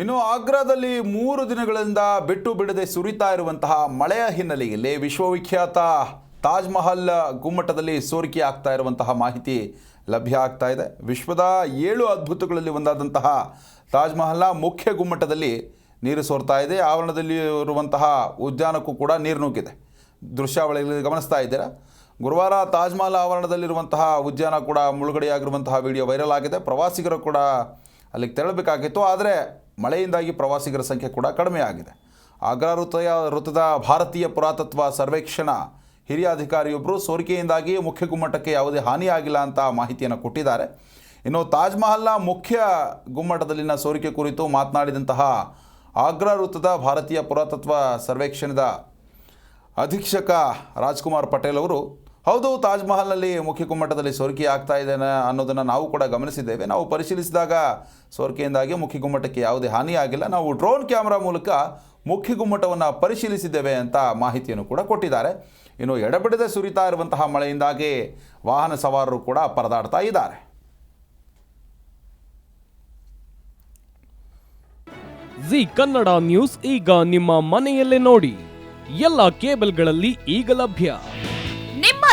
ಇನ್ನು ಆಗ್ರಾದಲ್ಲಿ ಮೂರು ದಿನಗಳಿಂದ ಬಿಟ್ಟು ಬಿಡದೆ ಸುರಿತಾ ಇರುವಂತಹ ಮಳೆಯ ಹಿನ್ನೆಲೆಯಲ್ಲಿ ವಿಶ್ವವಿಖ್ಯಾತ ತಾಜ್ ಮಹಲ್ ಗುಮ್ಮಟದಲ್ಲಿ ಸೋರಿಕೆ ಆಗ್ತಾ ಇರುವಂತಹ ಮಾಹಿತಿ ಲಭ್ಯ ಆಗ್ತಾ ಇದೆ. ವಿಶ್ವದ ಏಳು ಅದ್ಭುತಗಳಲ್ಲಿ ಒಂದಾದಂತಹ ತಾಜ್ ಮಹಲ್ನ ಮುಖ್ಯ ಗುಮ್ಮಟದಲ್ಲಿ ನೀರು ಸೋರ್ತಾ ಇದೆ. ಆವರಣದಲ್ಲಿ ಇರುವಂತಹ ಉದ್ಯಾನಕ್ಕೂ ಕೂಡ ನೀರು ನುಗ್ಗಿದೆ. ದೃಶ್ಯಾವಳಿಗಳಲ್ಲಿ ಗಮನಿಸ್ತಾ ಇದ್ದೀರಾ? ಗುರುವಾರ ತಾಜ್ ಮಹಲ್ ಆವರಣದಲ್ಲಿರುವಂತಹ ಉದ್ಯಾನ ಕೂಡ ಮುಳುಗಡೆಯಾಗಿರುವಂತಹ ವಿಡಿಯೋ ವೈರಲ್ ಆಗಿದೆ. ಪ್ರವಾಸಿಗರು ಕೂಡ ಅಲ್ಲಿಗೆ ತೆರಳಬೇಕಾಗಿತ್ತು, ಆದರೆ ಮಳೆಯಿಂದಾಗಿ ಪ್ರವಾಸಿಗರ ಸಂಖ್ಯೆ ಕೂಡ ಕಡಿಮೆ ಆಗಿದೆ. ಆಗ್ರಾ ವೃತ್ತಯ, ವೃತ್ತದ ಭಾರತೀಯ ಪುರಾತತ್ವ ಸರ್ವೇಕ್ಷಣಾ, ಹಿರಿಯ ಅಧಿಕಾರಿಯೊಬ್ಬರು ಸೋರಿಕೆಯಿಂದಾಗಿ ಮುಖ್ಯ ಗುಮ್ಮಟಕ್ಕೆ ಯಾವುದೇ ಹಾನಿಯಾಗಿಲ್ಲ ಅಂತ ಮಾಹಿತಿಯನ್ನು ಕೊಟ್ಟಿದ್ದಾರೆ. ಇನ್ನು ತಾಜ್ ಮಹಲ್ನ ಮುಖ್ಯ ಗುಮ್ಮಟದಲ್ಲಿನ ಸೋರಿಕೆ ಕುರಿತು ಮಾತನಾಡಿದಂತಹ ಆಗ್ರಾ ವೃತ್ತದ ಭಾರತೀಯ ಪುರಾತತ್ವ ಸರ್ವೇಕ್ಷಣದ ಅಧೀಕ್ಷಕ ರಾಜ್ಕುಮಾರ್ ಪಟೇಲ್ ಅವರು ಹೌದು, ತಾಜ್ ಮಹಲ್ನಲ್ಲಿ ಮುಖ್ಯ ಗುಮ್ಮಟದಲ್ಲಿ ಸೋರಿಕೆ ಆಗ್ತಾ ಇದೆ ಅನ್ನೋದನ್ನು ನಾವು ಕೂಡ ಗಮನಿಸಿದ್ದೇವೆ. ನಾವು ಪರಿಶೀಲಿಸಿದಾಗ ಸೋರಿಕೆಯಿಂದಾಗಿ ಮುಖ್ಯ ಗುಮ್ಮಟಕ್ಕೆ ಯಾವುದೇ ಹಾನಿಯಾಗಿಲ್ಲ ನಾವು ಡ್ರೋನ್ ಕ್ಯಾಮ್ರಾ ಮೂಲಕ ಮುಖ್ಯ ಗುಮ್ಮಟವನ್ನು ಪರಿಶೀಲಿಸಿದ್ದೇವೆ ಅಂತ ಮಾಹಿತಿಯನ್ನು ಕೂಡ ಕೊಟ್ಟಿದ್ದಾರೆ. ಇನ್ನು ಎಡಬಿಡದೆ ಸುರಿತಾ ಇರುವಂತಹ ಮಳೆಯಿಂದಾಗಿ ವಾಹನ ಸವಾರರು ಕೂಡ ಪರದಾಡ್ತಾ ಇದ್ದಾರೆ. ಜಿ ಕನ್ನಡ ನ್ಯೂಸ್ ಈಗ ನಿಮ್ಮ ಮನೆಯಲ್ಲೇ ನೋಡಿ. ಎಲ್ಲ ಕೇಬಲ್ಗಳಲ್ಲಿ ಈಗ ಲಭ್ಯ.